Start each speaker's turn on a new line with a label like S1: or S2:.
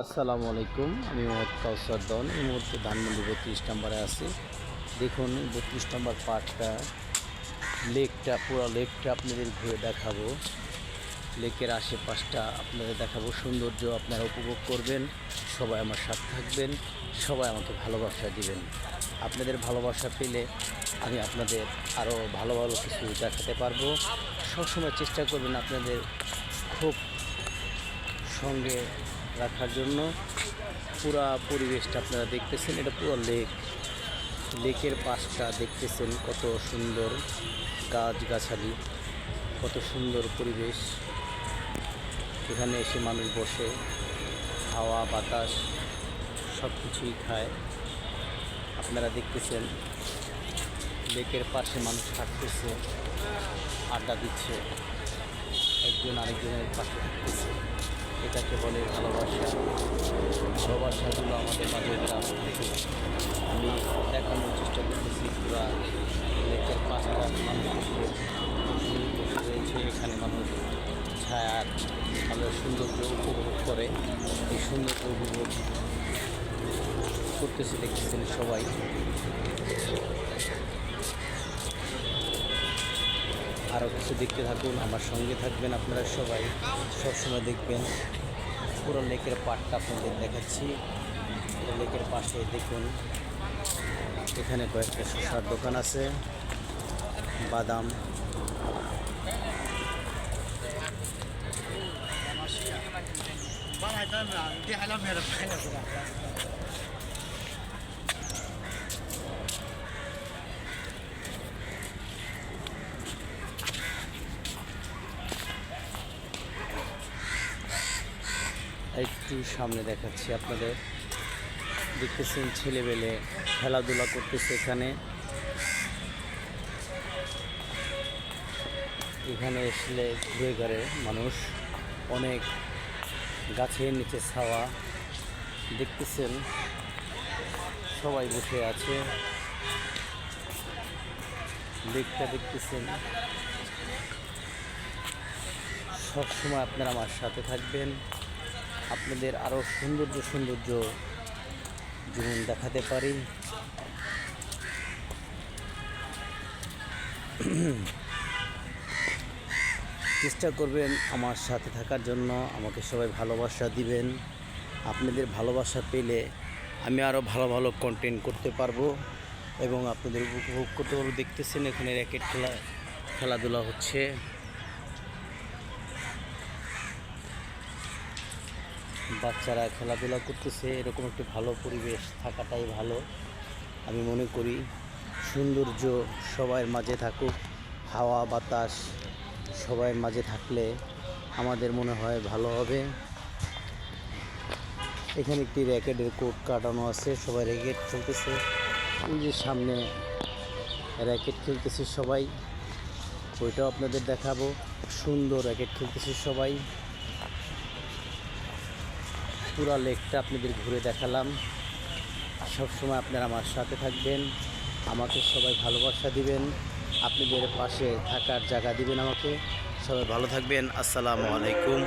S1: আসসালামু আলাইকুম, আমি মোহাম্মদ কাউসার দন এই মুহূর্তে ধানমন্ডি বত্রিশ নম্বরে আছি। দেখুন, বত্রিশ নম্বর পার্কটা লেকটা, পুরো লেকটা আপনাদের ঘুরে দেখাবো। লেকের আশেপাশটা আপনাদের দেখাবো। সৌন্দর্য আপনারা উপভোগ করবেন। সবাই আমার সাথে থাকবেন। সবাই আমাকে ভালোবাসা দিবেন। আপনাদের ভালোবাসা পেলে আমি আপনাদের আরও ভালো ভালো কিছু দেখাতে পারব। সবসময় চেষ্টা করবেন আপনাদের খুব সঙ্গে রাখার জন্য পুরা পরিবেশটা আপনারা দেখতেছেন। এটা পুরো লেক লেকের পাশটা দেখতেছেন কত সুন্দর গাছগাছালি, কত সুন্দর পরিবেশ। এখানে এসে মানুষ বসে, হাওয়া, বাতাস সব কিছুই খায়। আপনারা দেখতেছেন লেকের পাশে মানুষ থাকতেছে আড্ডা দিচ্ছে। একজন আরেকজনের পাশে থাকতেছে এটাকে বলে ভালোবাসা। ভালোবাসাগুলো আমাদের মাঝে থেকে আমি দেখানোর চেষ্টা করতেছি পুরা লেকের বসে বসে রয়েছে এখানে মানুষ ছায়ার ভালো সৌন্দর্য উপভোগ করে। এই সৌন্দর্য উপভোগ করতেছে, দেখতেছেন সবাই। আরও কিছু দেখতে থাকুন, আমার সঙ্গে থাকবেন আপনারা সবাই। সবসময় দেখবেন পুরো লেকের পাটটা আপনাদের দেখাচ্ছি। পুরো লেকের পাশে দেখুন, এখানে কয়েকটা শসার দোকান আছে, বাদাম। একটু সামনে দেখাচ্ছি আপনাদের। দেখতেছেন ছেলেবেলে খেলাধুলা করতেছে এখানে। এখানে এসলে ঘুরে ঘরে মানুষ অনেক গাছের নিচে ছাওয়া দেখতেছেন। সবাই বসে আছে। লেকটা দেখতেছেন। সবসময় আপনারা আমার সাথে থাকবেন। আপনাদের আরও সৌন্দর্য সৌন্দর্য জীবন দেখাতে পারি। চেষ্টা করবেন আমার সাথে থাকার জন্য, আমাকে সবাই ভালোবাসা দিবেন। আপনাদের ভালোবাসা পেলে আমি আরও ভালো ভালো কন্টেন্ট করতে পারব এবং আপনাদের উপভোগ করতে পারব। দেখতেছেন এখানে র্যাকেট খেলা, খেলাধুলা হচ্ছে। বাচ্চারা খেলাধুলা করতেছে, এরকম একটি ভালো পরিবেশ থাকাটাই ভালো। আমি মনে করি সৌন্দর্য সবার মাঝে থাকুক, হাওয়া, বাতাস সবার মাঝে থাকলে আমাদের মনে হয় ভালো হবে। এখানে একটি র্যাকেটের কোট কাটানো আছে, সবাই র্যাকেট খেলতেছে। ওই যে সামনে র্যাকেট খেলতেছে সবাই, ওইটাও আপনাদের দেখাবো। সুন্দর র্যাকেট খেলতেছে সবাই। পুরা লেকটা আপনাদের ঘুরে দেখালাম। সবসময় আপনারা আমার সাথে থাকবেন, আমাকে সবাই ভালোবাসা দিবেন, আপনাদের পাশে থাকার জায়গা দিবেন আমাকে। সবাই ভালো থাকবেন, আসসালামু আলাইকুম।